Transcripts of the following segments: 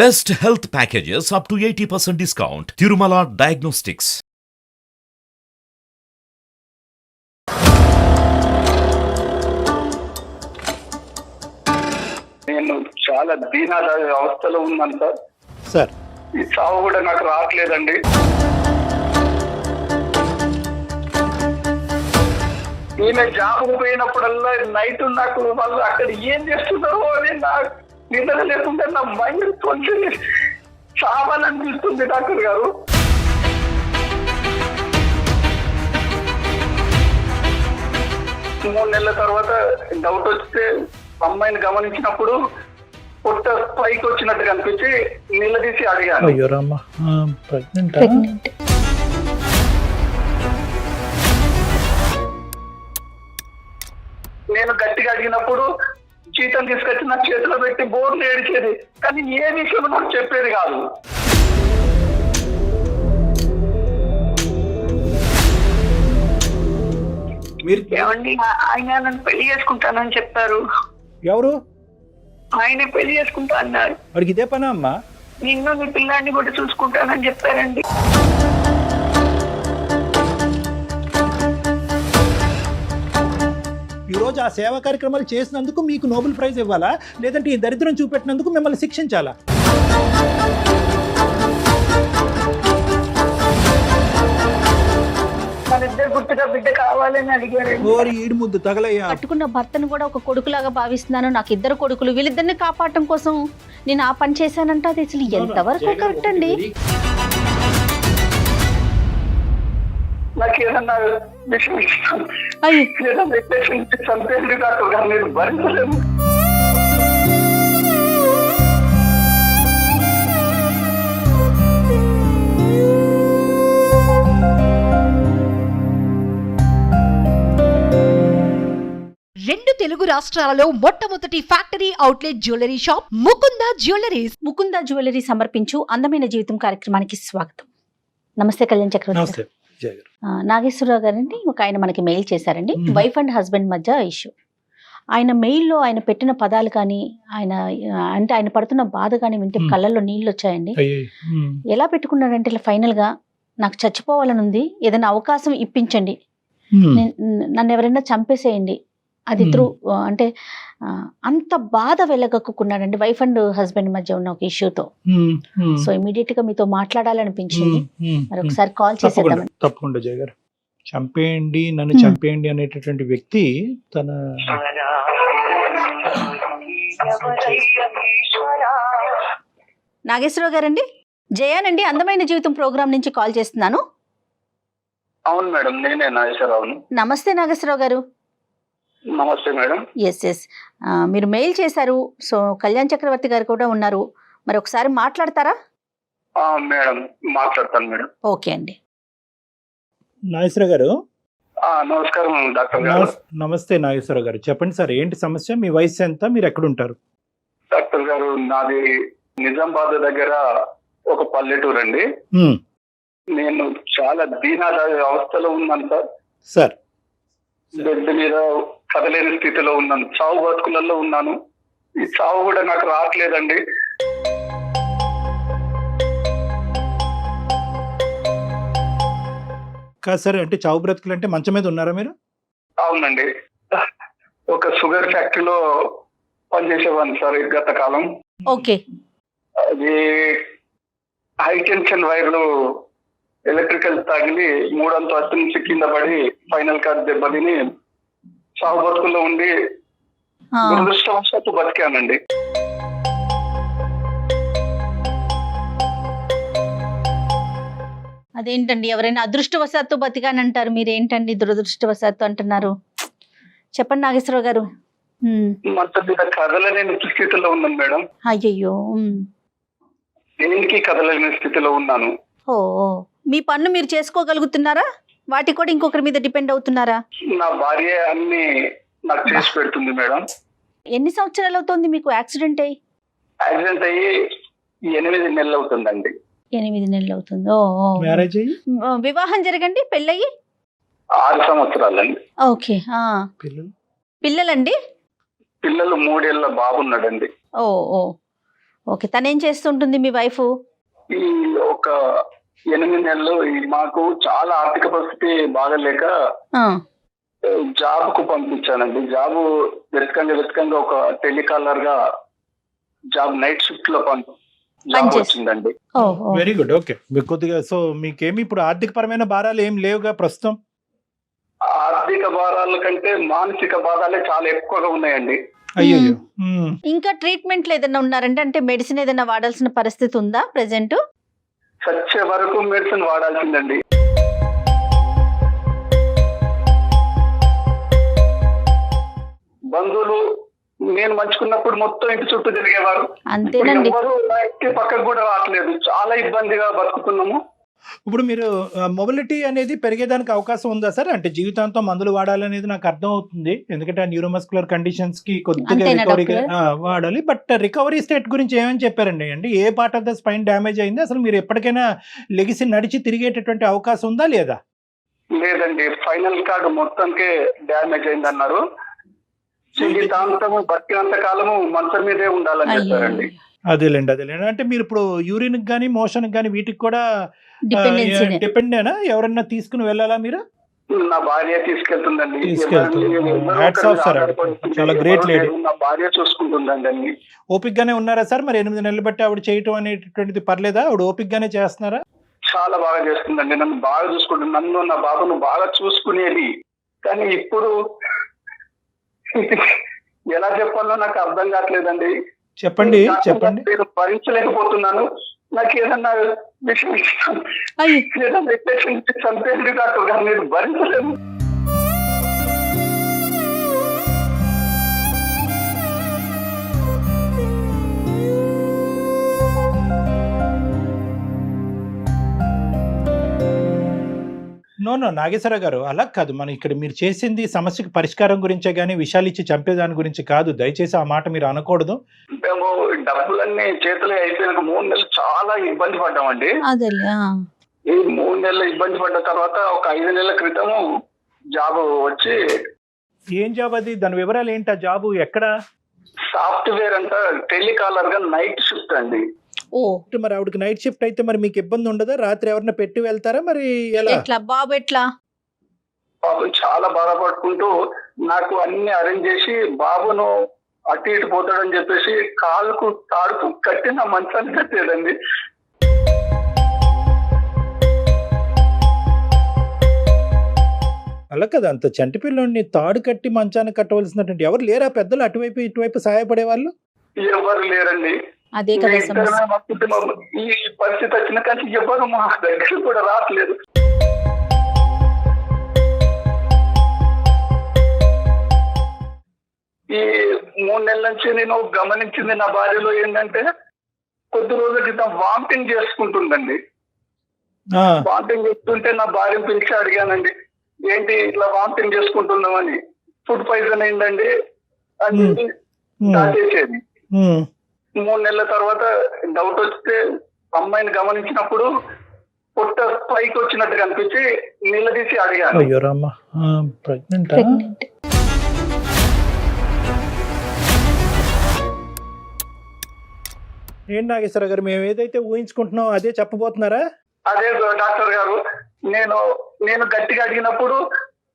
Best health packages up to 80% discount. Tirumala Diagnostics. నేను చాలా దీనాద అవస్థలో ఉన్నాను సార్ సార్ ఈ చావు కూడా నాకు రావట్లేదండి ఈమె జాబ్ పోయినప్పుడల్లా నైట్ నాకు వాళ్ళు అక్కడ ఏం చేస్తున్నారో అని నాకు నిద్ర లేకుండా నా మైండ్ కొంచెం చావాలనిపిస్తుంది డాక్టర్ గారు. మూడు నెలల తర్వాత డౌట్ వస్తే అమ్మాయిని గమనించినప్పుడు పొట్ట పైకి వచ్చినట్టు కనిపించి నిలదీసి అడిగాను నేను గట్టిగా అడిగినప్పుడు జీతం తీసుకొచ్చి నా చేతిలో పెట్టి బోర్లు ఏడిచేది. కానీ ఏ విషయం నాకు చెప్పేది కాదు. మీరు ఏమండి ఆయన నన్ను పెళ్ళి చేసుకుంటానని చెప్పారు. ఎవరు? ఆయన పెళ్ళి చేసుకుంటా అన్నారు వాడికి ఇదే పనా అమ్మా? నిన్ను నీ పిల్లాన్ని కూడా చూసుకుంటానని చెప్పారండి. ఈ రోజు ఆ సేవా కార్యక్రమాలు చేసినందుకు మీకు నోబెల్ ప్రైజ్ ఇవ్వాలా? లేదంటే ఈ దరిద్రం చూపెట్టినందుకు మిమ్మల్ని శిక్షించాలా? మన ఇద్దరు పుట్టుగా బిడ్డ కావాలని ఓరి ఈడు ముద్దు తగలయ్యా. కట్టుకున్న భర్తను కూడా ఒక కొడుకులాగా భావిస్తున్నాను. నాకు ఇద్దరు కొడుకులు వీళ్ళిద్దరిని కాపాడటం కోసం నేను ఆ పని చేశానంటే. అది అసలు ఎంతవరకు కరెక్ట్ అండి? నాకు చంపేది డాక్టర్ గారు నేను భరించలేము రెండు తెలుగు రాష్ట్రాలలో మొట్టమొదటి factory outlet jewellery shop Mukunda jewelleries. Mukunda jewellery సమర్పించు అందమైన జీవితం కార్యక్రమానికి స్వాగతం. నమస్తే కళ్యాణ్ చక్రవర్తి. నాగేశ్వరరావు గారండి ఒక ఆయన మనకి మెయిల్ చేశారండి. వైఫ్ అండ్ హస్బెండ్ మధ్య ఇష్యూ ఆయన మెయిల్లో ఆయన పెట్టిన పదాలు కానీ ఆయన అంటే ఆయన పడుతున్న బాధ కానీ వింటే. కళ్ళల్లో నీళ్ళు వచ్చాయండి. ఎలా పెట్టుకున్నాడంటే ఇలా ఫైనల్గా నాకు చచ్చిపోవాలని ఉంది ఏదైనా అవకాశం ఇప్పించండి నన్ను ఎవరైనా చంపేసేయండి అది. త్రూ అంటే అంత బాధ వెళ్ళగక్కున్నాడండి వైఫ్ అండ్ హస్బెండ్ మధ్య ఉన్న ఒక ఇష్యూతో. సో ఇమీడియట్గా మీతో మాట్లాడాలనిపించింది. మరి ఒకసారి కాల్ చేసేద్దామని. తప్పకుండా జయ గారు చంపేయండి నన్ను. చంపేయండి అనేటటువంటి వ్యక్తి తన నాగేశ్వరరావు గారండి? జయానండి అందమైన జీవితం ప్రోగ్రామ్ నుంచి కాల్ చేస్తున్నాను. అవును మేడం నేనే నాగేశ్వరరావును. నమస్తే నాగేశ్వరరావు గారు. నమస్తే మేడం. ఎస్ ఎస్ మీరు మెయిల్ చేశారు. సో కళ్యాణ్ చక్రవర్తి గారు కూడా ఉన్నారు. మరి ఒకసారి మాట్లాడతారా? ఆ, మేడం మాట్లాడతాను మేడం. ఓకే అండి. నాగేశ్వర గారు? ఆ, నమస్కారం డాక్టర్ గారు. నమస్- నమస్తే నాగేశ్వర గారు. చెప్పండి సార్ ఏంటి సమస్య? మీ వయసు ఎంత? మీరు ఎక్కడుంటారు? డాక్టర్ గారు నాది నిజామాబాద్ దగ్గర ఒక పల్లెటూరు అండి. నేను చాలా దీనాద అవస్థలో ఉన్నాను సార్. సార్ బెడ్ మీద కదలేని స్థితిలో ఉన్నాను. చావు బతుకులలో ఉన్నాను. ఈ చావు కూడా నాకు రావట్లేదండి. కాదు సార్ అంటే చావు బ్రతుకులు అంటే మంచం మీద ఉన్నారా మీరు? అవునండి. ఒక షుగర్ ఫ్యాక్టరీలో పనిచేసేవాడిని సార్ గత కాలం. ఓకే. అది హై టెన్షన్ వైర్లు ఎలక్ట్రికల్ తగిలి మూడంతస్తు నుంచి కింద పడి ఫైనల్ కార్డ్ దెబ్బతిని సాగు బతుకుల్లో ఉండి దురదృష్టవశాత్తు బతికానండి. అదేంటండి ఎవరైనా అదృష్టవశాత్తు బతికానంటారు మీరు ఏంటండి దురదృష్టవశాత్తు అంటున్నారు? చెప్పండి నాగేశ్వరరావు గారు. మీద కదలలేని స్థితిలో ఉన్నాను మేడం. అయ్యయ్యో ఉమ్. దేనికి కదలలేని స్థితిలో ఉన్నాను. ఓ. మీ పనులు మీరు చేసుకోగలుగుతున్నారా? వాటి కూడా ఇంకొకరి మీద డిపెండ్ అవుతున్నారా? నా భార్య అన్ని నాకు చేసి పెడుతుంది మేడం. ఎన్ని సంవత్సరాలు అవుతుంది మీకు యాక్సిడెంట్ అయ్యి? యాక్సిడెంట్ అయ్యి ఎనిమిది నెలలు అవుతుందండి. ఎనిమిది నెలలు అవుతుంది. ఓ ఓ. మ్యారేజ్ అయ్యి? వివాహం జరగండి పెళ్ళయి ఆరు సంవత్సరాలండి. ఓకే ఆ. పిల్లలు? పిల్లలండి? పిల్లలు మూడేళ్ళ బాబున్నాడండి. ఓ ఓ. ఓకే తను ఏం చేస్తుంటుంది మీ వైఫ్? ఈ ఒక ఎనిమిది నెలలు ఈ మాకు చాలా ఆర్థిక పరిస్థితి బాగలేక జాబ్కు పంపించానండి. జాబ్ వెతకంగా వెతకంగా ఒక టెలికాలర్గా జాబ్ నైట్ షిఫ్ట్లో పంపి జాబ్ వచ్చిందండి. వెరీ గుడ్ ఓకే మీకు కొద్దిగా సో మీకేమి ఇప్పుడు ఆర్థిక పరమైన భారాలు ఏం లేవుగా ప్రస్తుతం? ఆర్థిక భారాల కంటే మానసిక బాధాలే చాలా ఎక్కువగా ఉన్నాయండి. అయ్యో ఇంకా ట్రీట్మెంట్లు ఏదైనా ఉన్నారంటే అంటే మెడిసిన్ ఏదైనా వాడాల్సిన పరిస్థితి ఉందా ప్రెసెంట్ చచ్చే వరకు మెడిసిన్ వాడాల్సిందండి. బంధువులు నేను మంచుకున్నప్పుడు మొత్తం ఇంటి చుట్టూ తిరిగేవారు. అంతేనండి. ఎవరు నా ఇంటి పక్కకు కూడా రావట్లేదు. చాలా ఇబ్బందిగా బతుకుతున్నాము. ఇప్పుడు మీరు మొబిలిటీ అనేది పెరిగేదానికి అవకాశం ఉందా సార్? అంటే జీవితాంతం మందులు వాడాలనేది నాకు అర్థం అవుతుంది ఎందుకంటే ఆ న్యూరోమస్కులర్ కండిషన్స్కి కొద్దిగా రికవరీ? వాడాలి. బట్ రికవరీ స్టేట్ గురించి ఏమని చెప్పారండి? అంటే ఏ part of the spine damage అయింది? అసలు మీరు ఎప్పటికైనా లెగిసి నడిచి తిరిగేటటువంటి అవకాశం ఉందా లేదా? లేదండి. ఫైనల్ కార్డు మొత్తంకే డ్యామేజ్ అయింది అన్నారు జీవితాంతము బతికినంత కాలము మంచం మీదే ఉండాలని చెప్పారండి. అదేలేండి అదేలేండి. అంటే మీరు ఇప్పుడు యూరిన్ కానీ మోషన్ కానీ వీటికి కూడా డిపెండేనా? ఎవరన్నా తీసుకుని వెళ్ళాలా మీరు? నా భార్య తీసుకెళ్తుందండి. చాలా lady. లేరు. నా భార్య చూసుకుంటుందండి. అన్ని ఓపిక్ గానే ఉన్నారా సార్ మరి ఎనిమిది నెలలు బట్టి ఆవిడ చేయటం అనేటటువంటిది పర్లేదా? ఆవిడ ఓపిక్ గానే చేస్తున్నారా? చాలా బాగా చేస్తుందండి. నన్ను బాగా చూసుకుంటుంది నన్ను నా బాబును బాగా చూసుకునేది. కానీ ఇప్పుడు ఎలా చెప్పాలో నాకు అర్థం కావట్లేదండి. చెప్పండి చెప్పండి. నేను భరించలేకపోతున్నాను. నాకు ఏదన్నా విషయం ఇస్తాను ఏదన్నా ఇచ్చి చంపేయండి డాక్టర్ గారు నేను భరించలేను. నో నో నాగేశ్వర గారు అలా కాదు. మనం ఇక్కడ మీరు చేసింది సమస్యకు పరిష్కారం గురించే కానీ విషయాలు ఇచ్చి చంపేదాని గురించి కాదు. దయచేసి ఆ మాట మీరు అనకూడదు. మేము డబ్బులన్నీ చేతులు అయిపోయినాక మూడు నెలలు చాలా ఇబ్బంది పడ్డామండి. అదే ఈ మూడు నెలలు ఇబ్బంది పడ్డ తర్వాత ఒక ఐదు నెలల క్రితము జాబ్ వచ్చి ఏం జాబ్ అది? దాని వివరాలు ఏంటి? ఆ జాబు ఎక్కడ? సాఫ్ట్వేర్ అంట టెలికాలర్గా నైట్ షిఫ్ట్ అండి. ఓ. మరి ఆవిడకి నైట్ షిఫ్ట్ అయితే మరి మీకు ఇబ్బంది ఉండదా? రాత్రి ఎవరిని పెట్టి వెళ్తారా? మరి ఎలా? ఎట్లా? బాబు ఎట్లా? పాపం చాలా బాధపడుకుంటూ నాకు అన్ని అరేంజ్ చేసి బాబును అటు ఇటు పోతాడని చెప్పేసి కాలుకు తాడుకు కట్టి నా మంచాన్ని కట్టేదండి అలా కదా? అంత చంటి పిల్లోడిని తాడు కట్టి మంచాన్ని కట్టవలసినటువంటి ఎవరు లేరా? పెద్దలు అటువైపు ఇటువైపు సహాయపడే వాళ్ళు ఎవరు లేరండి. అదే కదా సమస్య. ఈ పరిస్థితి వచ్చిన కానీ ఎవరు మా దగ్గర కూడా రావట్లేదు. ఈ మూడు నెలల నుంచి నేను గమనించింది నా భార్యలో ఏంటంటే కొద్ది రోజుల క్రితం వామిటింగ్ చేసుకుంటుందండి. ఆ, వామిటింగ్ చేస్తుంటే నా భార్యను పిలిచి అడిగానండి ఏంటి ఇట్లా వామిటింగ్ చేసుకుంటున్నామని ఫుడ్ పాయిజన్ అయిందండి అని దాచేసేది. మూడు నెలల తర్వాత డౌట్ వస్తే అమ్మాయిని గమనించినప్పుడు పొట్ట పైకి వచ్చినట్టు కనిపించి నిలదీసి అడిగాను. ప్రెగ్నెంట్ ఏంటి నాగేశ్వర గారు మేము ఏదైతే ఊహించుకుంటున్నాం అదే చెప్పబోతున్నారా? అదే డాక్టర్ గారు నేను నేను గట్టిగా అడిగినప్పుడు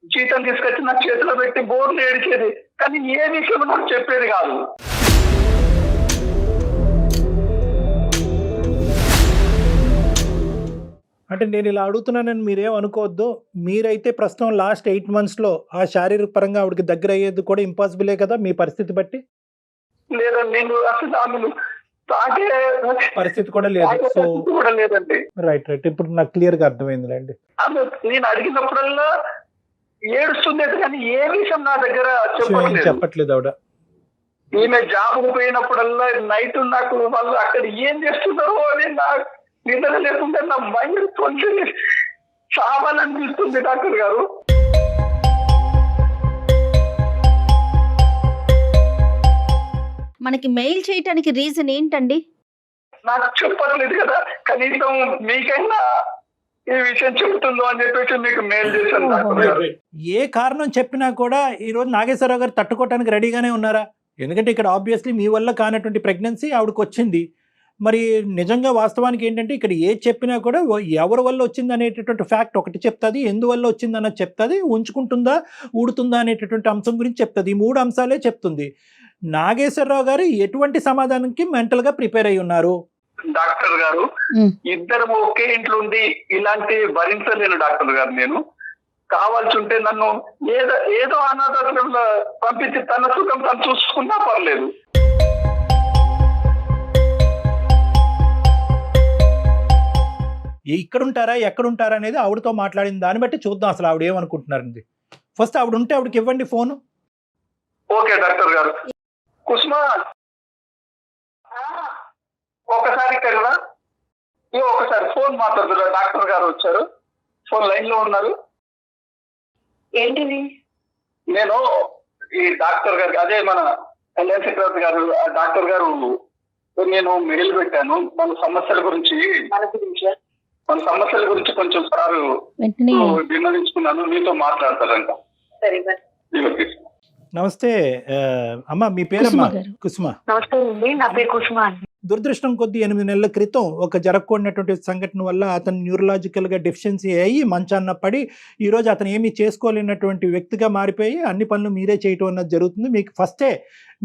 జీతం తీసుకొచ్చి నా చేతిలో పెట్టి బోర్లు ఏడిచేది. కానీ ఏ విషయం నాకు చెప్పేది కాదు. అంటే నేను ఇలా అడుగుతున్నానని మీరేం అనుకోవద్దు. మీరైతే ప్రస్తుతం లాస్ట్ ఎయిట్ మంత్స్లో ఆ శారీరక పరంగా ఆవిడకి దగ్గర అయ్యేది కూడా ఇంపాసిబులే కదా మీ పరిస్థితి బట్టి? లేదా నేను అసలు ఆమెను తాగే పరిస్థితి కూడా లేదు. సో కూడా లేదండి. Right right. ఇప్పుడు నాకు క్లియర్గా అర్థమైందిలేండి. ఆమె నేను అడిగినప్పుడల్లా ఏడుస్తుంది కానీ ఏ విషయం నా దగ్గర చెప్పట్లేదు. చెప్పట్లేదు ఆవిడ. ఈమె జాబ్ పోయినప్పుడల్లా నైట్ నాకు వాళ్ళు అక్కడ ఏం చేస్తున్నారో అని నా నిద్ర లేకుండా నా మైండ్ కొంచెం చావాలనిపిస్తుంది డాక్టర్ గారు. మనకి మెయిల్ చేయటానికి రీజన్ ఏంటండి? నాకు చెప్పట్లేదు కదా కనీసం మీకైనా ఈ విషయం చెబుతుందో అని చెప్పేసి మీకు మెయిల్ చేశాను డాక్టర్ గారు. ఏ కారణం చెప్పినా కూడా ఈ రోజు నాగేశ్వరరావు గారు తట్టుకోవటానికి రెడీగానే ఉన్నారా? ఎందుకంటే ఇక్కడ ఆబ్వియస్లీ మీ వల్ల కానటువంటి ప్రెగ్నెన్సీ ఆవిడకి వచ్చింది మరి నిజంగా వాస్తవానికి ఏంటంటే ఇక్కడ ఏది చెప్పినా కూడా ఎవరి వల్ల వచ్చింది అనేటటువంటి ఫ్యాక్ట్ ఒకటి చెప్తుంది ఎందువల్ల వచ్చింది అన్నది చెప్తుంది ఉంచుకుంటుందా ఊడుతుందా అనేటటువంటి అంశం గురించి చెప్తుంది. ఈ మూడు అంశాలే చెప్తుంది. నాగేశ్వరరావు గారు ఎటువంటి సమాధానంకి మెంటల్గా ప్రిపేర్ అయి ఉన్నారు? డాక్టర్ గారు. ఇద్దరం ఒకే ఇంట్లో ఉండి ఇలాంటి భరించలేను డాక్టర్ గారు నేను. కావాల్సి ఉంటే నన్ను ఏదో ఏదో అనాథాశ్రమంలో పంపించి తన సుఖం తను చూసుకున్నా పర్లేదు. ఏ- ఇక్కడ ఉంటారా ఎక్కడ ఉంటారా అనేది ఆవిడతో మాట్లాడిన దాన్ని బట్టి చూద్దాం అసలు ఆవిడ ఏమనుకుంటున్నారండి ఫస్ట్ ఆవిడ ఉంటే ఆవిడకి ఇవ్వండి ఫోను. ఓకే డాక్టర్ గారు. కుస్మా ఒకసారి ఇక్కడ ఒకసారి ఫోన్ మాట్లాడుతున్నారు డాక్టర్ గారు వచ్చారు. ఫోన్ లైన్లో ఉన్నారు. ఏంటిది? నేను ఈ డాక్టర్ గారు అదే మన కళ్యాణ్ చక్రవర్తి గారు డాక్టర్ గారు నేను మెయిల్ పెట్టాను. మన సమస్యల గురించి మన గురించా మన సమస్యల గురించి కొంచెం సార్ వెంటనే విన్నవించుకున్నాను. మీతో మాట్లాడతారంట. నమస్తే అమ్మ మీ పేరమ్మా. కుసుమ. నమస్తే అండి నా పేరు కుసుమ అండి. దురదృష్టం కొద్ది ఎనిమిది నెలల క్రితం ఒక జరగకూడినటువంటి సంఘటన వల్ల అతను న్యూరలాజికల్గా డెఫిషియన్సీ అయ్యి మంచాన్న పడి ఈరోజు అతను ఏమీ చేసుకోలేనటువంటి వ్యక్తిగా మారిపోయి అన్ని పనులు మీరే చేయటం అన్నది జరుగుతుంది. మీకు ఫస్టే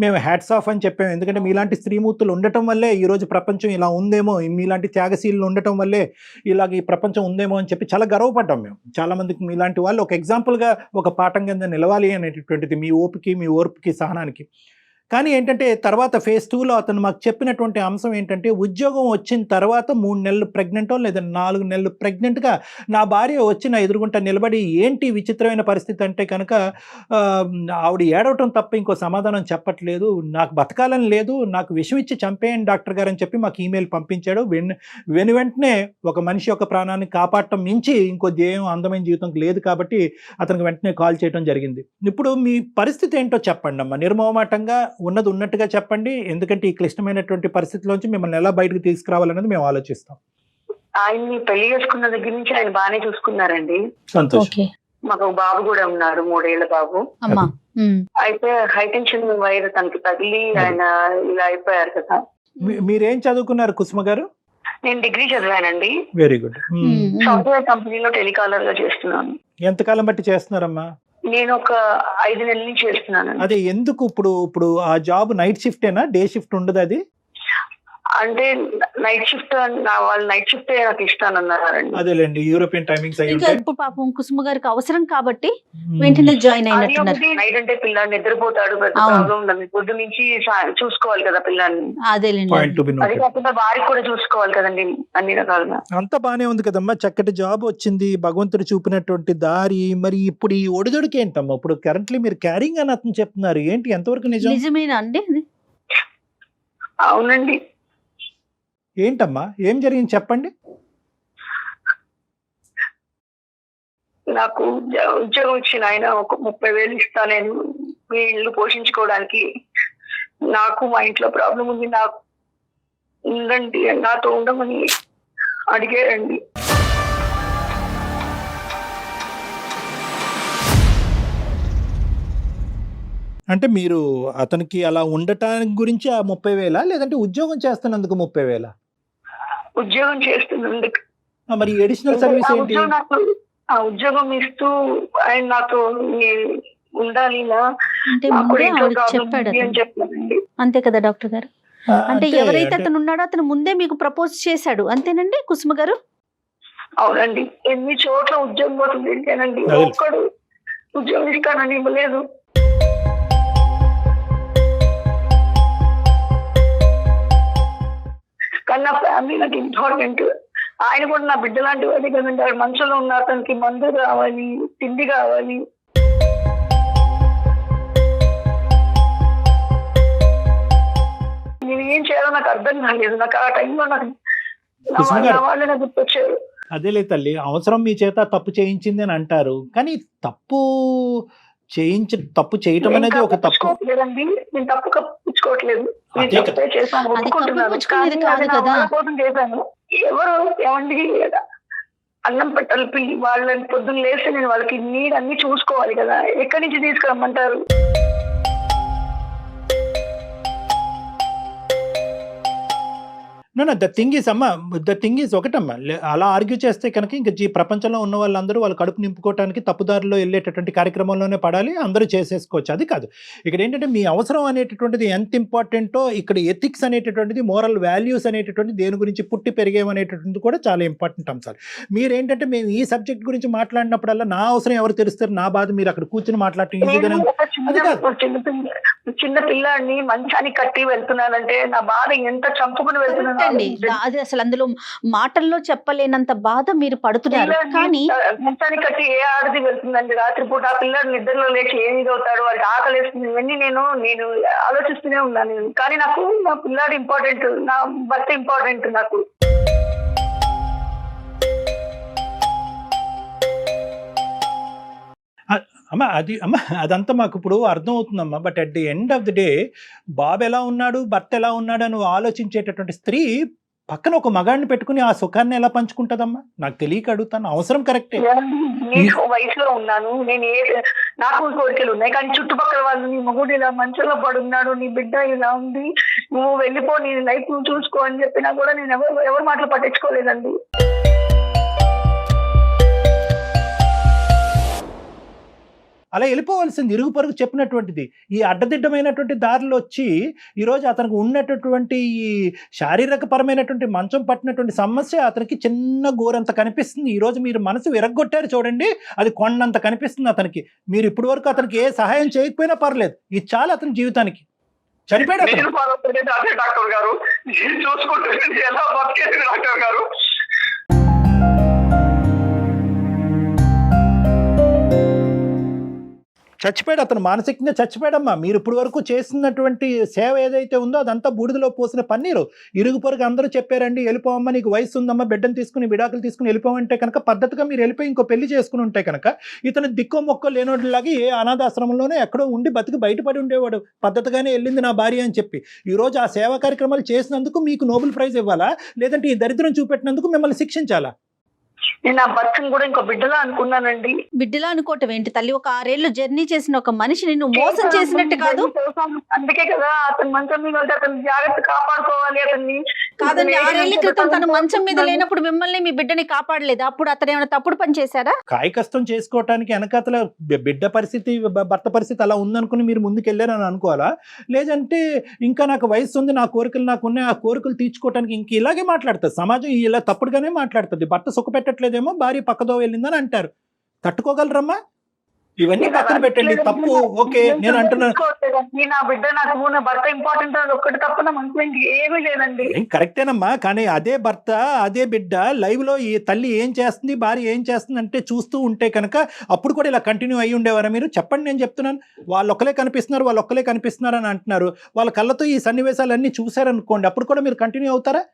మేము హ్యాట్స్ ఆఫ్ అని చెప్పాము ఎందుకంటే మీలాంటి స్త్రీమూర్తులు ఉండటం వల్లే ఈరోజు ప్రపంచం ఇలా ఉందేమో మీలాంటి త్యాగశీలు ఉండటం వల్లే ఇలాగ ఈ ప్రపంచం ఉందేమో అని చెప్పి చాలా గర్వపడ్డాం మేము. చాలామందికి మీలాంటి వాళ్ళు ఒక ఎగ్జాంపుల్గా ఒక పాఠం కింద నిలవాలి అనేటటువంటిది మీ ఓపికి మీ ఓర్పుకి సహనానికి. కానీ ఏంటంటే తర్వాత ఫేజ్ టూలో అతను మాకు చెప్పినటువంటి అంశం ఏంటంటే ఉద్యోగం వచ్చిన తర్వాత మూడు నెలలు ప్రెగ్నెంటో లేదా నాలుగు నెలలు ప్రెగ్నెంట్గా నా భార్య వచ్చి నా ఎదురుగుంట నిలబడి ఏంటి విచిత్రమైన పరిస్థితి అంటే కనుక ఆవిడ ఏడవటం తప్ప ఇంకో సమాధానం చెప్పట్లేదు. నాకు బతకాలని లేదు. నాకు విషం ఇచ్చి చంపేయండి డాక్టర్ గారు అని చెప్పి మాకు ఈమెయిల్ పంపించాడు. వెన్ వెను వెంటనే ఒక మనిషి యొక్క ప్రాణాన్ని కాపాడటం మించి ఇంకో ధ్యేయం అందమైన జీవితం లేదు కాబట్టి అతనికి వెంటనే కాల్ చేయడం జరిగింది. ఇప్పుడు మీ పరిస్థితి ఏంటో చెప్పండి అమ్మా నిర్మోమాటంగా ఉన్నది ఉన్నట్టుగా చెప్పండి. ఎందుకంటే ఈ క్లిష్టమైనటువంటి పరిస్థితిలోంచి మిమ్మల్ని ఎలా బయటకు తీసుకురావాలనేది మేము ఆలోచిస్తాం. ఆయన్ని పెళ్ళి చేసుకున్న దగ్గర నుంచి ఆయన బాగానే చూసుకున్నారండి. సంతోషం. ఓకే. మాకు ఒక బాబు కూడా ఉన్నారు మూడేళ్ళ బాబు. అయితే హైటెన్షన్ వైర్ తనకి తగిలి ఆయన ఇలా అయిపోయారు కదా. మీరేం చదువుకున్నారు కుసుమ గారు? నేను డిగ్రీ చదివానండి. Very good. సాఫ్ట్వేర్ కంపెనీలో టెలికాలర్గా చేస్తున్నాను ఎంతకాలం బట్టి చేస్తున్నారమ్మా? నేను ఒక ఐదు నెలల నుంచి చేస్తున్నాను అదే ఎందుకు ఇప్పుడు ఇప్పుడు ఆ జాబ్ నైట్ షిఫ్టేనా? డే షిఫ్ట్ ఉండదు అది? అంటే నైట్ షిఫ్ట్ నా వాళ్ళు నైట్ షిఫ్ట్ నాకు ఇష్టాను అన్నారండి అదేలేండి యూరోపియన్ టైమింగ్స్ అయి ఇంకా ఇప్పుడు పాపం కుసుమ గారికి అవసరం కాబట్టి వెంటనే జాయిన్ అయినట్టున్నారు. నైట్ అంటే పిల్లాడు నిద్రపోతాడు పెద్ద నుంచి చూసుకోవాలి కదా పిల్లాన్ని అదేలేండి. పాయింట్ టు బి అది కాకుండా వారికి కూడా చూసుకోవాలి కదండి అన్ని రకాలుగా. అంతా బానే ఉంది కదమ్మా చక్కటి జాబ్ వచ్చింది భగవంతుడు చూపినటువంటి దారి మరి ఇప్పుడు ఈ ఒడిదొడికి ఏంటమ్మా? ఇప్పుడు కరెంట్లీ మీరు క్యారింగ్ అని అతను చెప్తున్నారు ఏంటి? ఎంతవరకు నిజం? నిజమేనా అండి అది? అవునండి. ఏంటమ్మా? ఏం జరిగింది చెప్పండి. నాకు ఉద్యోగం ఇచ్చిన ఆయన ఒక ముప్పై వేలు ఇస్తా నేను మీ ఇల్లు పోషించుకోవడానికి నాకు మా ఇంట్లో ప్రాబ్లం ఉంది నాకు ఉండండి నాతో ఉండమని అడిగారండి. అంటే మీరు అతనికి అలా ఉండటానికి గురించి ఆ ముప్పై వేల లేదంటే ఉద్యోగం చేస్తున్నందుకు ముప్పై వేల? ఉద్యోగం చేస్తున్నందుకు. మరి ఎడిషనల్ ఆ సర్వీస్ ఏంటి? ఉద్యోగం నాకు ఆ ఉద్యోగం ఇస్తూ ఆయన నాతో ఉండాలి అంటే ముందే ఆవిడకి చెప్పాడు అంతే కదా డాక్టర్ గారు? అంటే ఎవరైతే అతను ఉన్నాడో అతను ముందే మీకు ప్రపోజ్ చేశాడు. అంతేనండి కుసుమ గారు? అవునండి. ఎన్ని చోట్ల ఉద్యోగం అదే. ఒక్కడు ఉద్యోగం ఇస్తానని ఇవ్వలేదు. కానీ నా ఫ్యామిలీ నాకు ఇంపార్టెంట్ ఆయన కూడా నా బిడ్డ లాంటి వాడి కదండి. మనసులో ఉన్న అతనికి మందు కావాలి తిండి కావాలి. నేను ఏం చేయాలో నాకు అర్థం కాలేదు. నాకు ఆ టైంలో నాకు వాళ్ళ- నాకు గుర్తొచ్చారు అదేలే తల్లి అవసరం మీ చేత తప్పు చేయించింది అని అంటారు. కానీ తప్పు చేయించ తప్పు చేయటం అనేది ఒక తప్పు. కప్పించుకోవట్లేదండి నేను తప్పు చేశాను ఒప్పుకుంటున్నాను. కోసం చేశాను. ఎవరు ఏమండి అన్నం పెట్టాలి పిల్లి వాళ్ళని పొద్దున్న లేస్తే నేను వాళ్ళకి నీడ్ అన్ని చూసుకోవాలి కదా. ఎక్కడి నుంచి తీసుకురమ్మంటారు? నో ద థింగ్ ఈస్ అమ్మా ద థింగ్ ఈస్ ఒకటమ్మా. అలా ఆర్గ్యూ చేస్తే కనుక ఇంకా జీ ప్రపంచంలో ఉన్న వాళ్ళందరూ వాళ్ళు కడుపు నింపుకోవడానికి తప్పుదారిలో వెళ్ళేటటువంటి కార్యక్రమంలోనే పడాలి అందరూ చేసేసుకోవచ్చు. అది కాదు. ఇక్కడ ఏంటంటే మీ అవసరం అనేటటువంటిది ఎంత ఇంపార్టెంటో ఇక్కడ ఎథిక్స్ అనేటటువంటిది మోరల్ వాల్యూస్ అనేటటువంటి దేని గురించి పుట్టి పెరిగేమనేటటువంటిది కూడా చాలా ఇంపార్టెంట్ అంశాలు మీరేంటంటే మేము ఈ సబ్జెక్ట్ గురించి మాట్లాడినప్పుడల్లా నా అవసరం ఎవరు తెలుస్తారు? నా బాధ మీరు అక్కడ కూర్చుని మాట్లాడటం ఈజీగానే చిన్న అది కాదు. ఒక చిన్న పిల్ల- చిన్న పిల్లాడిని మంచానికి కట్టి వెళ్తున్నానంటే నా బాధ ఎంత చంపుకుని వెళ్తున్నాను? అండి అది అసలు అందులో మాటల్లో చెప్పలేనంత బాధ మీరు పడుతున్నారు. కానీ మంచానికి కట్టి ఏ ఆడది వెళ్తుందండి? రాత్రిపూట ఆ పిల్లాడు నిద్రలో లేచి ఏం అవుతాడు వాడికి ఆకలి వేస్తుంది ఇవన్నీ నేను నేను ఆలోచిస్తూనే ఉన్నాను. కానీ నాకు నా పిల్లాడు ఇంపార్టెంట్ నా భర్త ఇంపార్టెంట్ నాకు. అమ్మ అది అమ్మ అదంతా మాకు ఇప్పుడు అర్థమవుతుందమ్మా. But at the end of the day బాబు ఎలా ఉన్నాడు భర్త ఎలా ఉన్నాడు అని ఆలోచించేటటువంటి స్త్రీ పక్కన ఒక మగాడిని పెట్టుకుని ఆ సుఖాన్ని ఎలా పంచుకుంటదమ్మా? నాకు తెలియక అడుగుతాను. అవసరం కరెక్టే. నేను వయసులో ఉన్నాను. నేను ఏ నాకు కోరికలు ఉన్నాయి. కానీ చుట్టుపక్కల వాళ్ళు నీ మొగుడు ఇలా మంచంలో పడున్నాడు నీ బిడ్డ ఇలా ఉంది నువ్వు వెళ్ళిపో నీ లైఫ్ నువ్వు చూసుకో అని చెప్పినా కూడా నేను ఎవరు ఎవరి మాటలు పట్టించుకోలేదండి. అలా వెళ్ళిపోవాల్సింది ఇరుగు పరుగు చెప్పినటువంటిది. ఈ అడ్డదిడ్డమైనటువంటి దారిలో వచ్చి ఈరోజు అతనికి ఉన్నటువంటి ఈ శారీరక పరమైనటువంటి మంచం పట్టినటువంటి సమస్య అతనికి చిన్న గోరంత కనిపిస్తుంది. ఈరోజు మీరు మనసు విరగ్గొట్టారు చూడండి అది కొండంత కనిపిస్తుంది అతనికి. మీరు ఇప్పటి వరకు అతనికి ఏ సహాయం చేయకపోయినా పర్లేదు. ఇది చాలు అతని జీవితానికి. చనిపోయాడు డాక్టర్ గారు. చూసుకుంటే ఎలా బతికేది డాక్టర్ గారు? చచ్చిపోయాడు అతను మానసికంగా చచ్చిపోయాడమ్మా. మీరు ఇప్పటి వరకు చేసినటువంటి సేవ ఏదైతే ఉందో అదంతా బూడిదలో పోసిన పన్నీరు. ఇరుగు పొరుగు అందరూ చెప్పారండి వెళ్ళిపోవమ్మా నీకు వయసు ఉందమ్మా బిడ్డను తీసుకుని విడాకులు తీసుకుని వెళ్ళిపోమంటే కనుక పద్ధతిగా మీరు వెళ్ళిపోయి ఇంకో పెళ్ళి చేసుకుని ఉంటే కనుక ఇతను దిక్కో మొక్క లేనోడిలాగా ఏ అనాథాశ్రమంలోనే ఎక్కడో ఉండి బతికి బయటపడి ఉండేవాడు. పద్ధతిగానే వెళ్ళింది నా భార్య అని చెప్పి. ఈరోజు ఆ సేవా కార్యక్రమాలు చేసినందుకు మీకు నోబెల్ ప్రైజ్ ఇవ్వాలా? లేదంటే ఈ దరిద్రం చూపెట్టినందుకు మిమ్మల్ని శిక్షించాలా? నేను నా భర్తను కూడా ఇంకో బిడ్డలా అనుకున్నానండి. బిడ్డలా అనుకోవటం ఏంటి? తల్లి ఒక ఆరేళ్ళు జర్నీ చేసిన ఒక మనిషిని నువ్వు మోసం చేసినట్టు కాదు? అందుకే కదా అతను మంచం మీద ఉంటే అతను జాగ్రత్త కాపాడుకోవాలి అతన్ని. కాదండి ఆరేళ్ళ క్రితం తను మంచం మీద లేనప్పుడు మిమ్మల్ని మీ బిడ్డని కాపాడలేదు. అప్పుడు అతను ఏమైనా తప్పుడు పని చేశారా కాయ కష్టం చేసుకోవటానికి వెనకాతల బిడ్డ పరిస్థితి భర్త పరిస్థితి అలా ఉందనుకుని మీరు ముందుకు వెళ్ళారని అనుకోవాలా? లేదంటే ఇంకా నాకు వయసు ఉంది నా కోరికలు నాకు ఉన్నాయి ఆ కోరికలు తీర్చుకోవటానికి ఇంక ఇలాగే మాట్లాడుతుంది సమాజం ఇలా తప్పుడుగానే మాట్లాడుతుంది. భర్త సుఖ పెట్టట్లేదేమో భార్య పక్కదో వెళ్ళిందని అంటారు. తట్టుకోగలరమ్మా? ఇవన్నీ పక్కన పెట్టండి. తప్పు. ఓకే నేను అంటున్నాను తీసుకోవట్లేదండి. నా బిడ్డ నాకు నా భర్త ఇంపార్టెంట్ అది ఒక్కటి తప్ప నా మనసులో ఇంక ఏమీ లేదండి. ఏం కరెక్టేనమ్మా కానీ అదే భర్త అదే బిడ్డ లైవ్లో ఈ తల్లి ఏం చేస్తుంది భార్య ఏం చేస్తుంది అంటే చూస్తూ ఉంటే కనుక అప్పుడు కూడా ఇలా కంటిన్యూ అయ్యి ఉండేవారా మీరు? చెప్పండి నేను చెప్తున్నాను. వాళ్ళు ఒక్కలే కనిపిస్తున్నారు వాళ్ళు ఒక్కలే కనిపిస్తున్నారు అని అంటున్నారు. వాళ్ళ కళ్ళతో ఈ సన్నివేశాలన్నీ చూశారనుకోండి అప్పుడు కూడా మీరు కంటిన్యూ అవుతారా?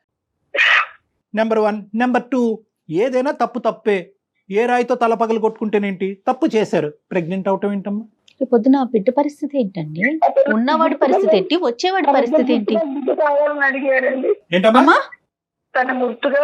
నెంబర్ వన్ నెంబర్ టూ ఏదైనా తప్పు తప్పే. ఏ రాయితో తల పగలు కొట్టుకుంటేనేంటి? తప్పు చేశారు. ప్రెగ్నెంట్ అవటం ఏంటమ్మా? రేపు పొద్దున బిడ్డ పరిస్థితి ఏంటండి? ఉన్నవాడి పరిస్థితి ఏంటి? వచ్చేవాడి పరిస్థితి ఏంటి? ఏంటమ్మా? తన గుర్తుగా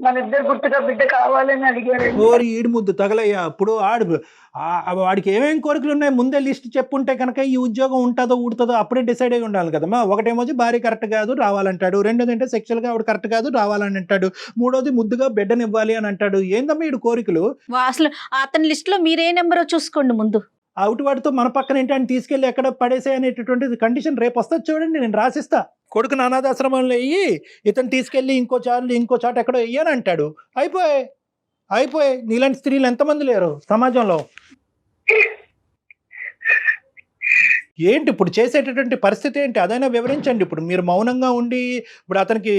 మన ఇద్దరు గుర్తుగా బిడ్డ కావాలని అడిగారండి ఓరి ఈడు ముద్దు తగలయ్యా అప్పుడు ఆడు ఆ- వాడికి ఏమేం కోరికలు ఉన్నాయి? ముందే లిస్ట్ చెప్పుంటే కనుక ఈ ఉద్యోగం ఉంటుందో ఊడుతుందో అప్పుడే డిసైడ్ అయి ఉండాలి కదమ్మా. ఒకటేమో భార్య కరెక్ట్ కాదు రావాలంటాడు. రెండోది అంటే సెక్షువల్గా ఆవిడ కరెక్ట్ కాదు రావాలని అంటాడు. మూడోది ముద్దుగా బిడ్డనివ్వాలి అని అంటాడు. ఏందమ్మా ఈడు కోరికలు? వా- అసలు అతని లిస్ట్లో మీరే నెంబరో చూసుకోండి ముందు. అవుట్ వాడితో మన పక్కన ఏంటి అని తీసుకెళ్ళి ఎక్కడ పడేసే అనేటటువంటి కండిషన్ రేపు వస్తుంది చూడండి నేను రాసిస్తా. కొడుకు నానాదాశ్రమంలో వెయ్యి ఇతను తీసుకెళ్ళి ఇంకో చాలు ఇంకో చాట ఎక్కడో వెయ్యని అంటాడు. అయిపోయాయి. అయిపోయాయి. నీలాంటి స్త్రీలు ఎంతమంది లేరు సమాజంలో? ఏంటి ఇప్పుడు చేసేటటువంటి పరిస్థితి ఏంటి? అదైనా వివరించండి. ఇప్పుడు మీరు మౌనంగా ఉండి ఇప్పుడు అతనికి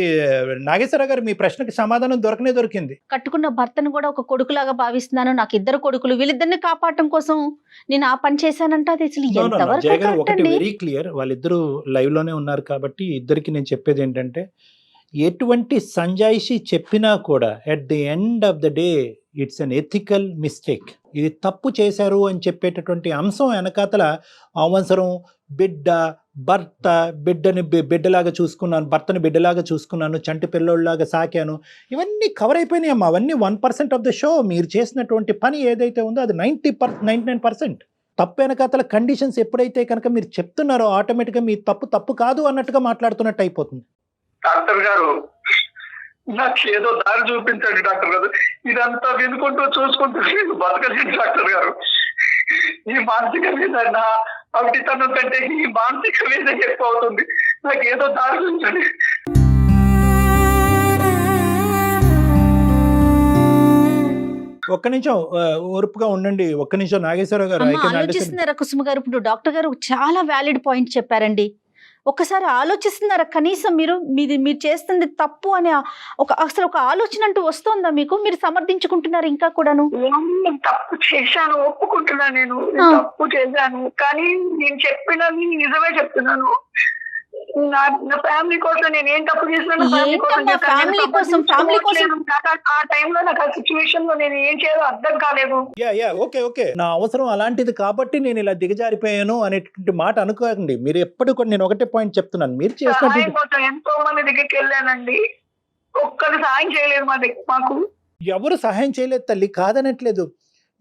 నాగేశ్వర గారు మీ ప్రశ్నకి సమాధానం దొరకనే దొరికింది. కట్టుకున్న భర్తను కూడా ఒక కొడుకులాగా భావిస్తున్నాను. నాకు ఇద్దరు కొడుకులు. వీళ్ళిద్దరిని కాపాడటం కోసం నేను ఆ పని చేశానంట అది అసలు. ఎంతవరకు ఒకటి? వెరీ క్లియర్ వాళ్ళిద్దరూ లైవ్లోనే ఉన్నారు కాబట్టి ఇద్దరికి నేను చెప్పేది ఏంటంటే ఎటువంటి సంజాయిషి చెప్పినా కూడా at the end of the day it's unethical mistake ఇది తప్పు చేశారు అని చెప్పేటటువంటి అంశం వెనకాతల అవసరం బిడ్డ భర్త బిడ్డని బిడ్డలాగా చూసుకున్నాను భర్తని బిడ్డలాగా చూసుకున్నాను చంటి పిల్లోళ్ళలాగా సాకాను. ఇవన్నీ కవర్ అయిపోయినాయి అమ్మా. అవన్నీ one percent of the show మీరు చేసినటువంటి పని ఏదైతే ఉందో అది ninety per ninety nine percent తప్పు వెనకాతల కండిషన్స్ ఎప్పుడైతే కనుక మీరు చెప్తున్నారో ఆటోమేటిక్గా మీ తప్పు తప్పు కాదు అన్నట్టుగా మాట్లాడుతున్నట్టు అయిపోతుంది. డాక్టర్ గారు నాకు ఏదో దారి చూపించండి డాక్టర్ గారు. ఇదంతా వినుకుంటూ చూసుకుంటూ నేను బతకలేను డాక్టర్ గారు. ఈ మానసిక వేదన నా అవిటితనం కంటే ఈ మానసిక వేదన ఎక్కువ అవుతుంది. నాకు ఏదో దారి చూపించండి. ఒక్క నిమిషం ఓర్పుగా ఉండండి. ఒక్క నిమిషం నాగేశ్వరరావు గారు. ఆలోచిస్తున్నారా కుసుమ గారు? ఇప్పుడు డాక్టర్ గారు చాలా వ్యాలిడ్ పాయింట్ చెప్పారండి. ఒక్కసారి ఆలోచిస్తున్నారా? కనీసం మీరు మీది మీరు చేస్తుంది తప్పు అని ఒక అసలు ఒక ఆలోచన అంటూ వస్తుందా మీకు? మీరు సమర్థించుకుంటున్నారు ఇంకా కూడాను? తప్పు చేశాను ఒప్పుకుంటున్నా నేను. తప్పు చేశాను. కానీ నేను చెప్పినది నిజమే చెప్తున్నాను. నా నా ఫ్యామిలీ కోసం నేను ఏం తప్పు చేసినా నా family కోసం family కోసం, ఆ- టైంలో నాకు ఆ సిచ్యువేషన్లో నేను ఏం చేయాలో అర్థం కాలేదు. యా యా ఓకే ఓకే నా అవసరం అలాంటిది కాబట్టి నేను ఇలా దిగజారిపోయాను అనేటువంటి మాట అనుకోకండి. మీరు ఎప్పుడు కూడా నేను ఒకటే పాయింట్ చెప్తున్నాను. మీరు కోసం ఎంతో మంది దగ్గరికి వెళ్ళానండి. ఒక్కరు సహాయం చేయలేదు మా దగ్గర మాకు. ఎవరు సహాయం చేయలేదు తల్లి? కాదనట్లేదు.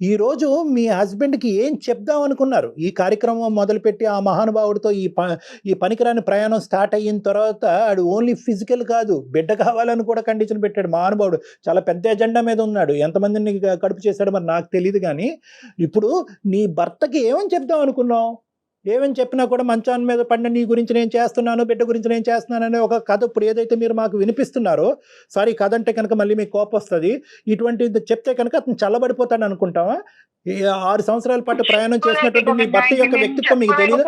ఈరోజు మీ హస్బెండ్కి ఏం చెప్దాం అనుకున్నారు? ఈ కార్యక్రమం మొదలుపెట్టి ఆ మహానుభావుడితో ఈ ప ఈ పనికిరాని ప్రయాణం స్టార్ట్ అయిన తర్వాత ఆడు ఓన్లీ ఫిజికల్ కాదు బిడ్డ కావాలని కూడా కండిషన్ పెట్టాడు మహానుభావుడు. చాలా పెద్ద ఎజెండా మీద ఉన్నాడు. ఎంతమందిని కడుపు చేశాడో మరి నాకు తెలియదు కానీ ఇప్పుడు నీ భర్తకి ఏమని చెప్దాం అనుకున్నావు? ఏమని చెప్పినా కూడా మంచాన్ని మీద పడిన నీ గురించి నేను చేస్తున్నాను బిడ్డ గురించి నేను చేస్తున్నాను అనే ఒక కథ ఇప్పుడు ఏదైతే మీరు మాకు వినిపిస్తున్నారో సారీ కథ అంటే కనుక మళ్ళీ మీకు కోపం వస్తుంది. ఇటువంటి చెప్తే కనుక అతను చల్లబడిపోతాడు అనుకుంటావా? ఆరు సంవత్సరాల పాటు ప్రయాణం చేసినటువంటి మీ భర్త యొక్క వ్యక్తిత్వం మీకు తెలియదు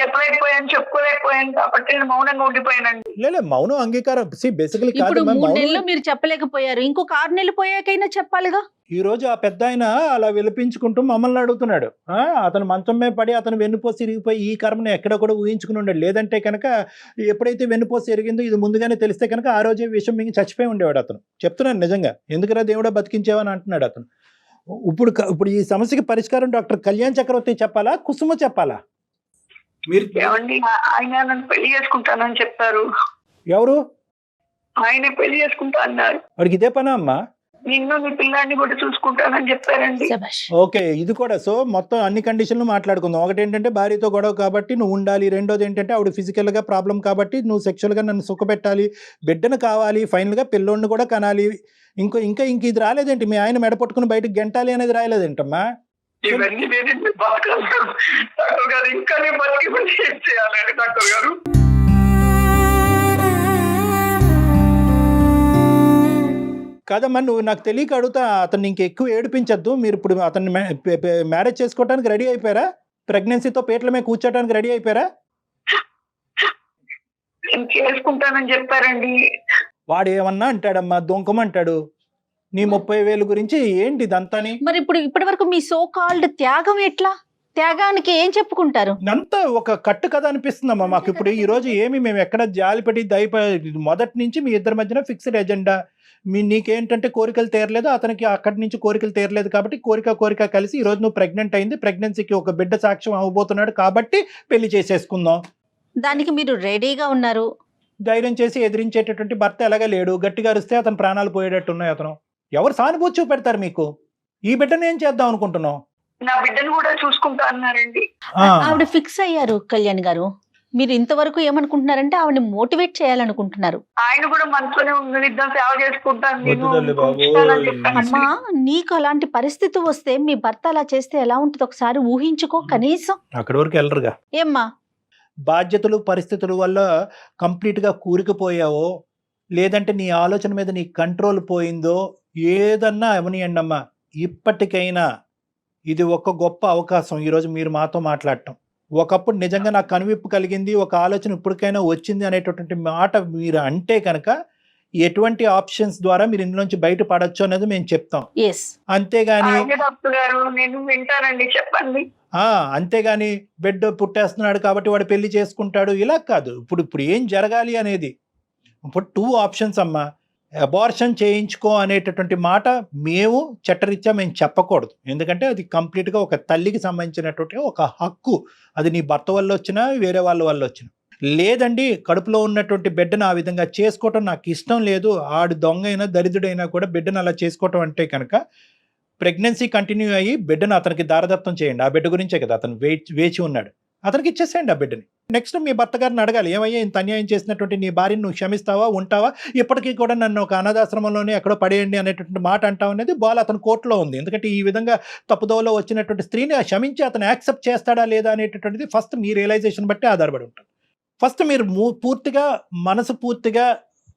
చెప్పలేకపోయాను చెప్పుకోలేకపోయాను కాబట్టి నేను మౌనంగా ఉండిపోయానండి. లేలే మౌనం అంగీకారం. సి బేసికలీ కాదు ఇప్పుడు మూడు నెలలు మీరు చెప్పలేకపోయారు. ఇంకొక ఆరు నెలలు పోయాకైనా చెప్పాలిగా? ఈ రోజు ఆ పెద్ద ఆయన అలా విలిపించుకుంటూ మమ్మల్ని అడుగుతున్నాడు. ఆ, అతను మంచం మీద పడి అతను వెన్నుపోసి ఇరిగిపోయి ఈ కర్మను ఎక్కడ కూడా ఊహించుకుని ఉండాడు. లేదంటే కనుక ఎప్పుడైతే వెన్నుపోసి ఎరిగిందో ఇది ముందుగానే తెలిస్తే కనుక ఆ రోజే విషయం మింగి చచ్చిపోయి ఉండేవాడు అతను. చెప్తున్నాను నిజంగా. ఎందుకురా దేవుడా బతికించేవని అంటున్నాడు అతను. ఇప్పుడు ఇప్పుడు ఈ సమస్యకి పరిష్కారం డాక్టర్ కళ్యాణ్ చక్రవర్తి చెప్పాలా? కుసుమ చెప్పాలా? మీరు ఏమండి? ఆయన నన్ను పెళ్ళి చేసుకుంటానని చెప్పారు. ఎవరు? ఆయన పెళ్ళి చేసుకుంటా అన్నారు. వాడికి ఇదే పనా అమ్మా? నిన్ను నీ పిల్లాన్ని కూడా చూసుకుంటానని చెప్పారండి. ఓకే ఇది కూడా. సో మొత్తం అన్ని కండిషన్లు మాట్లాడుకుందాం. ఒకటి ఏంటంటే భార్యతో గొడవ కాబట్టి నువ్వు ఉండాలి. రెండోది ఏంటంటే ఆవిడ ఫిజికల్గా ప్రాబ్లం కాబట్టి నువ్వు సెక్షువల్గా నన్ను సుఖపెట్టాలి. బిడ్డను కావాలి. ఫైనల్గా పిల్లోడిని కూడా కనాలి. ఇంకో ఇంకా ఇంక ఇది రాలేదేంటి? మీ ఆయన మెడ పట్టుకుని బయటకు గెంటాలి అనేది రాయలేదేంటమ్మా? ఇవన్నీ నేను బతకాలి డాక్టర్ గారు ఇంకా నేను బతికి ఏం చేయాలండి డాక్టర్ గారు? కాదమ్మా నువ్వు నాకు తెలియక అడుగుతా అతన్ని ఇంక ఎక్కువ ఏడిపించద్దు. మీరు ఇప్పుడు అతన్ని మ్యారేజ్ చేసుకోవడానికి రెడీ అయిపోయారా? ప్రెగ్నెన్సీతో పేట్ల మీద కూర్చోడానికి రెడీ అయిపోయారా? నేను చేసుకుంటానని చెప్పారండి. వాడు ఏమన్నా అంటాడమ్మా దొంకమంటాడు. నీ ముప్పై వేలు గురించి ఏంటి ఇదంతాని? మరి ఇప్పుడు ఇప్పటి వరకు మీ సో కాల్డ్ త్యాగం ఎట్లా? త్యాగానికి ఏం చెప్పుకుంటారు? అంతా ఒక కట్టు కథ అనిపిస్తుందమ్మా మాకు. ఇప్పుడు ఈ రోజు ఏమి మేము ఎక్కడ జాలిపడి దయప మొదటి నుంచి మీ ఇద్దరి మధ్యన ఫిక్స్డ్ ఎజెండా మీ నీకేంటంటే కోరికలు తీరలేదు అతనికి అక్కడి నుంచి కోరికలు తీరలేదు కాబట్టి కోరిక కోరిక కలిసి ఈ రోజు నువ్వు ప్రెగ్నెంట్ అయింది. ప్రెగ్నెన్సీకి ఒక బిడ్డ సాక్ష్యం అవ్వబోతున్నాడు కాబట్టి పెళ్ళి చేసేసుకుందాం. దానికి మీరు రెడీగా ఉన్నారు. ధైర్యం చేసి ఎదిరించేటటువంటి భర్త ఎలాగా లేడు? గట్టిగా అరిస్తే అతను ప్రాణాలు పోయేటట్టు ఉన్నాయి అతను. ఎవరు సానుభూతి చూపెడతారు మీకు? ఈ బిడ్డను ఏం చేద్దాం అనుకుంటున్నావు? నా బిడ్డను కూడా చూసుకుంటా అన్నారండి. ఆవిడ ఫిక్స్ అయ్యారు కళ్యాణ్ గారు. మీరు ఇంతవరకు ఏమనుకుంటున్నారంటే ఆవిడని మోటివేట్ చేయాలనుకుంటున్నారు. ఆయన కూడా మనతోనే ఉంది ఇద్దరు సేవ చేసుకుంటాను. అమ్మా నీకు అలాంటి పరిస్థితి వస్తే మీ భర్త అలా చేస్తే ఎలా ఉంటుంది? ఒకసారి ఊహించుకో కనీసం. అక్కడి వరకు వెళ్ళరుగా. ఏమ్మా? బాధ్యతలు పరిస్థితుల వల్ల కంప్లీట్గా కూరుకుపోయావో లేదంటే నీ ఆలోచన మీద నీ కంట్రోల్ పోయిందో ఏదన్నా అవనియండి అమ్మా ఇప్పటికైనా ఇది ఒక గొప్ప అవకాశం. ఈరోజు మీరు మాతో మాట్లాడటం. ఒకప్పుడు నిజంగా నాకు కనువిప్పు కలిగింది ఒక ఆలోచన ఇప్పటికైనా వచ్చింది అనేటటువంటి మాట మీరు అంటే కనుక ఎటువంటి ఆప్షన్స్ ద్వారా మీరు ఇందులోంచి బయటపడచ్చు అనేది మేము చెప్తాం. అంతేగాని చెప్పండి. ఆ అంతేగాని బిడ్డ పుట్టేస్తున్నాడు కాబట్టి వాడు పెళ్ళి చేసుకుంటాడు ఇలా కాదు. ఇప్పుడు ఇప్పుడు ఏం జరగాలి అనేది? ఇప్పుడు టూ ఆప్షన్స్ అమ్మా. అబార్షన్ చేయించుకో అనేటటువంటి మాట మేము చట్టరీత్యా మేము చెప్పకూడదు. ఎందుకంటే అది కంప్లీట్గా ఒక తల్లికి సంబంధించినటువంటి ఒక హక్కు. అది నీ భర్త వల్ల వచ్చినా వేరే వాళ్ళ వల్ల వచ్చినా. లేదండి కడుపులో ఉన్నటువంటి బిడ్డను ఆ విధంగా చేసుకోవటం నాకు ఇష్టం లేదు. ఆడు దొంగ అయినా దరిద్రుడైనా కూడా బిడ్డను అలా చేసుకోవటం అంటే కనుక ప్రెగ్నెన్సీ కంటిన్యూ అయ్యి బిడ్డను అతనికి దారదత్తం చేయండి. ఆ బిడ్డ గురించే కదా అతను వేచి వేచి ఉన్నాడు. అతనికి ఇచ్చేసేయండి ఆ బిడ్డని. నెక్స్ట్ మీ భర్త గారిని అడగాలి. ఏమయ్యా ఇంత అన్యాయం చేసినటువంటి నీ భార్యను నువ్వు క్షమిస్తావా ఉంటావా? ఇప్పటికీ కూడా నన్ను ఒక అనాథాశ్రమంలోనే ఎక్కడో పడేయండి అనేటువంటి మాట అంటావు అనేది బాల్ అతని కోర్టులో ఉంది. ఎందుకంటే ఈ విధంగా తప్పుదోవలో వచ్చినటువంటి స్త్రీని క్షమించి అతను యాక్సెప్ట్ చేస్తాడా లేదా అనేటటువంటిది ఫస్ట్ మీ రియలైజేషన్ బట్టి ఆధారపడి ఉంటుంది. ఫస్ట్ మీరు పూర్తిగా మనసు పూర్తిగా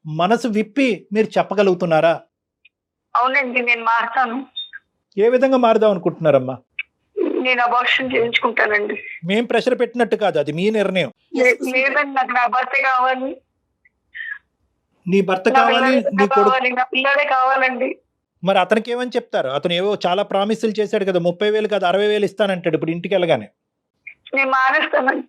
మనసు విప్పి మీరు చెప్పగలుగుతున్నారా? అవునండి నేను మారుతాను. ఏ విధంగా మారుదాం అనుకుంటున్నారమ్మా? నేను అబార్షన్ చేయించుకుంటానండి. మేం ప్రెషర్ పెట్టినట్టు కాదు అది మీ నిర్ణయం. లే- లేదండి నాకు నా భర్త కావాలి. నీ భర్త నా కావాలి పిల్లడే నీ కొడుకు కావాలి నా పిల్లడే కావాలండి. మరి అతనికి ఏమని చెప్తారు? అతను ఏవో చాలా ప్రామిసులు చేశాడు కదా ముప్పై వేలు కాదు అరవై వేలు ఇస్తానంటాడు ఇప్పుడు ఇంటికి వెళ్ళగానే. నేను మానేస్తానండి.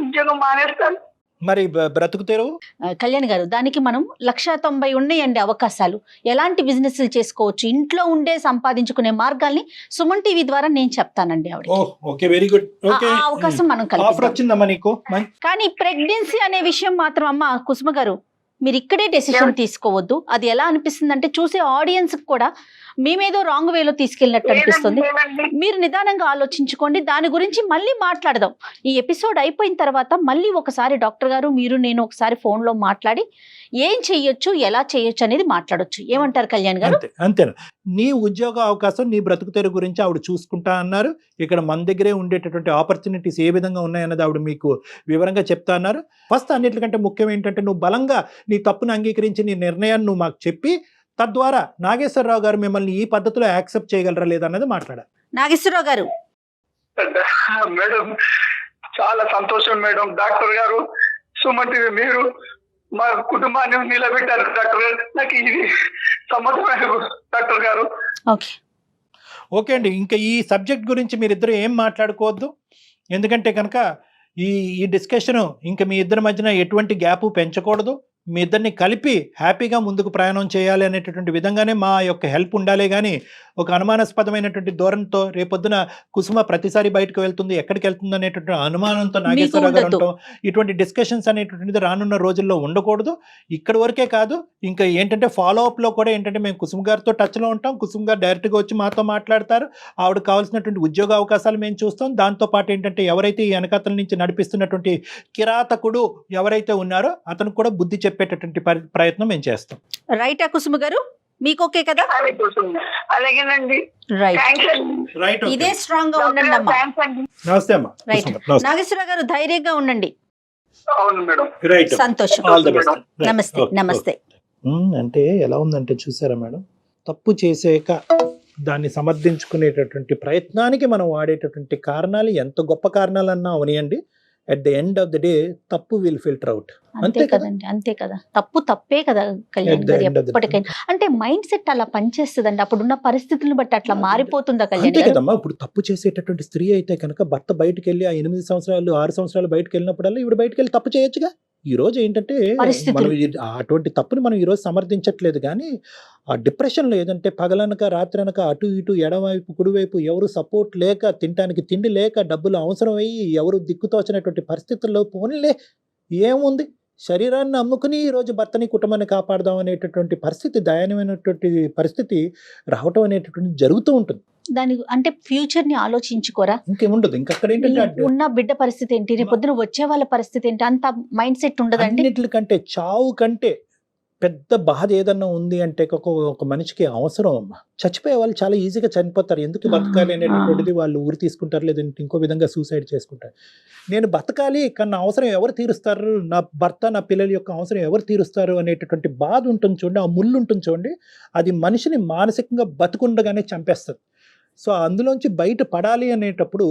ఉద్యోగం మానేస్తాను. మరి బ- బ్రతుకు తెరువు ఆ, కళ్యాణ్ గారు దానికి మనం లక్ష తొంభై ఉన్నాయండి అవకాశాలు. ఎలాంటి బిజినెస్లు చేసుకోవచ్చు? ఇంట్లో ఉండే సంపాదించుకునే మార్గాల్ని సుమన్ టీవీ ద్వారా నేను చెప్తానండి ఆవిడ ఓకే వెరీ గుడ్. ఓకే. ఆ అవకాశం మనం మం- కానీ ప్రెగ్నెన్సీ అనే విషయం మాత్రం అమ్మ కుసుమ గారు మీరు ఇక్కడే డెసిషన్ తీసుకోవద్దు. అది ఎలా అనిపిస్తుంది అంటే చూసే ఆడియన్స్ కూడా మేమేదో రాంగ్ వేలో తీసుకెళ్ళినట్టు అనిపిస్తుంది. మీరు నిదానంగా ఆలోచించుకోండి. దాని గురించి మళ్ళీ మాట్లాడదాం. ఈ ఎపిసోడ్ అయిపోయిన తర్వాత మళ్ళీ ఒకసారి డాక్టర్ గారు మీరు నేను ఒకసారి ఫోన్లో మాట్లాడి ఏం చెయ్యొచ్చు ఎలా చేయొచ్చు అనేది మాట్లాడొచ్చు. ఏమంటారు కళ్యాణ్ గారు? అంతే అంతేనా? నీ ఉద్యోగ అవకాశం నీ బ్రతుకు తెరువు గురించి ఆవిడ చూసుకుంటా అన్నారు. ఇక్కడ మన దగ్గరే ఉండేటటువంటి ఆపర్చునిటీస్ ఏ విధంగా ఉన్నాయన్నది ఆవిడ మీకు వివరంగా చెప్తా అన్నారు. ఫస్ట్ అన్నిటికంటే ముఖ్యం ఏంటంటే నువ్వు బలంగా నీ తప్పును అంగీకరించి నీ నిర్ణయాన్ని నువ్వు మాకు చెప్పి తద్వారా నాగేశ్వరరావు గారు మిమ్మల్ని ఈ పద్ధతిలో యాక్సెప్ట్ చేయగలరా లేదా అన్నది మాట్లాడాలి నాగేశ్వరరావు గారు. మేడం చాలా సంతోషం మేడం. డాక్టర్ గారు సుమతి మీరు మా కుటుంబాన్ని నిలబెట్టారు డాక్టర్ గారు. నాకు ఇది సమ్మతమైన డాక్టర్ గారు. ఓకే. ఓకే అండి ఇంకా ఈ సబ్జెక్ట్ గురించి మీరిద్దరు ఏం మాట్లాడుకోవద్దు. ఎందుకంటే కనుక ఈ ఈ డిస్కషన్ ఇంకా మీ ఇద్దరి మధ్యన ఎటువంటి గ్యాప్ పెంచకూడదు. మీ ఇద్దరిని కలిపి హ్యాపీగా ముందుకు ప్రయాణం చేయాలి అనేటటువంటి విధంగానే మా యొక్క హెల్ప్ ఉండాలి కానీ ఒక అనుమానాస్పదమైనటువంటి ధోరణితో రేపొద్దున కుసుమ ప్రతిసారి బయటకు వెళ్తుంది ఎక్కడికి వెళ్తుంది అనేటువంటి అనుమానంతో నాగేశ్వరరావు గారు ఇటువంటి డిస్కషన్స్ అనేటువంటిది రానున్న రోజుల్లో ఉండకూడదు. ఇక్కడ వరకే కాదు ఇంకా ఏంటంటే ఫాలో అప్లో కూడా ఏంటంటే మేము కుసుమ్ గారితో టచ్లో ఉంటాం కుసుమ్ గారు డైరెక్ట్గా వచ్చి మాతో మాట్లాడతారు ఆవిడ కావాల్సినటువంటి ఉద్యోగ అవకాశాలు మేము చూస్తాం. దాంతో పాటు ఏంటంటే ఎవరైతే ఈ వెనకతల నుంచి నడిపిస్తున్నటువంటి కిరాతకుడు ఎవరైతే ఉన్నారో అతను కూడా బుద్ధి చెప్పేటటువంటి పరి- ప్రయత్నం మేము చేస్తాం. రైటా కుసుమ గారు మీకు ఓకే కదా అలాగేనండి. రైట్ ఇదే స్ట్రాంగ్గా ఉండండి అమ్మా. నమస్తే అమ్మా. రైట్. నాగేశ్వరరావు గారు ధైర్యంగా ఉండండి. అవును మేడం. రైట్ సంతోషం. ఆల్ ద బెస్ట్ నమస్తే నమస్తే. అంటే ఎలా ఉందంటే చూసారా మేడం? తప్పు చేసాక దాన్ని సమర్థించుకునేటటువంటి ప్రయత్నానికి మనం వాడేటటువంటి కారణాలు ఎంత గొప్ప కారణాలన్నా అవనియండి. At the end of the day తప్పు విల్ ఫిల్టర్ అవుట్ అంతే అంతే కదా? కదండి అంతే కదా. తప్పు తప్పే కదా కళ్యాణ్ గారు ఎప్పటికైనా. అంటే మైండ్ సెట్ అలా పనిచేస్తుందండి. అప్పుడున్న పరిస్థితులను బట్టి అట్లా మారిపోతుందా కళ్యాణ్ కదమ్మా. ఇప్పుడు తప్పు చేసేటటువంటి స్త్రీ అయితే కనుక భర్త బయటకు వెళ్ళి ఆ ఎనిమిది సంవత్సరాలు ఆరు సంవత్సరాలు బయటకు వెళ్ళినప్పుడల్లా ఇవి బయటకు వెళ్ళి తప్పు చేయొచ్చుగా. ఈ రోజు ఏంటంటే. మనం అటువంటి తప్పుని మనం ఈ రోజు సమర్థించట్లేదు కానీ ఆ డిప్రెషన్లో ఏదంటే పగలనక రాత్రనక అటు ఇటు ఎడమవైపు కుడివైపు ఎవరు సపోర్ట్ లేక తినడానికి తిండి లేక డబ్బులు అవసరం అయ్యి ఎవరు దిక్కుతోచినటువంటి పరిస్థితుల్లో పోనీలే ఏముంది? శరీరాన్ని అమ్ముకుని ఈ రోజు భర్తని కుటుంబాన్ని కాపాడదాం అనేటటువంటి పరిస్థితి దయనీయమైనటువంటి పరిస్థితి రావటం అనేటటువంటి జరుగుతూ ఉంటుంది. దాని అంటే ఫ్యూచర్ని ఆలోచించుకోరా? ఇంకేముండదు ఇంకా అక్కడ ఏంటంటే ఉన్న బిడ్డ పరిస్థితి ఏంటి? రేపు పొద్దున వచ్చే వాళ్ళ పరిస్థితి ఏంటి? అంత మైండ్ సెట్ ఉండదండి? అన్నిటికంటే చావు కంటే పెద్ద బాధ ఏదన్నా ఉంది అంటే ఒక ఒక మనిషికి అవసరం అమ్మా. చచ్చిపోయే వాళ్ళు చాలా ఈజీగా చనిపోతారు. ఎందుకు బతకాలి. అనేటటువంటిది వాళ్ళు ఊరి తీసుకుంటారు లేదంటే ఇంకో విధంగా సూసైడ్ చేసుకుంటారు. నేను బతకాలి కానీ అవసరం ఎవరు తీరుస్తారు? నా భర్త నా పిల్లల యొక్క అవసరం ఎవరు తీరుస్తారు అనేటటువంటి బాధ ఉంటుంది చూడండి. ఆ ముళ్ళు ఉంటుంది చూడండి. అది మనిషిని మానసికంగా బతుకుండగానే చంపేస్తుంది. సో అందులోంచి బయట పడాలి అనేటప్పుడు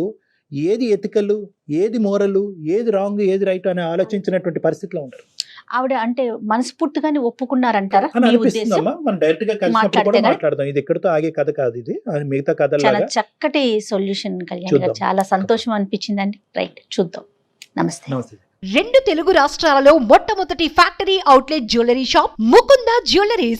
ఏది ఎతికలు ఏది మోరలు ఏది రాంగ్ ఏది రైట్ అని ఆలోచించినటువంటి పరిస్థితిలో ఉంటారు. ఆవిడ అంటే మనస్ఫూర్తిగానే ఒప్పుకున్నారంటారా? అని మీ అనిపిస్తుంది ఉద్దేశం? అమ్మా మనం డైరెక్ట్గా కలిసినప్పుడు మాట్లాడితే కూడా కదా? మాట్లాడదాం. ఇది ఎక్కడితో ఆగే కథ కాదు ఇది. అది మిగతా చాలా కథలాగా చక్కటి సొల్యూషన్ కళ్యాణ్. చాలా సంతోషం అనిపించిందండి. రైట్ చూద్దాం. నమస్తే. నమస్తే. రెండు తెలుగు రాష్ట్రాలలో మొట్టమొదటి factory outlet jewellery shop Mukunda jewelleries.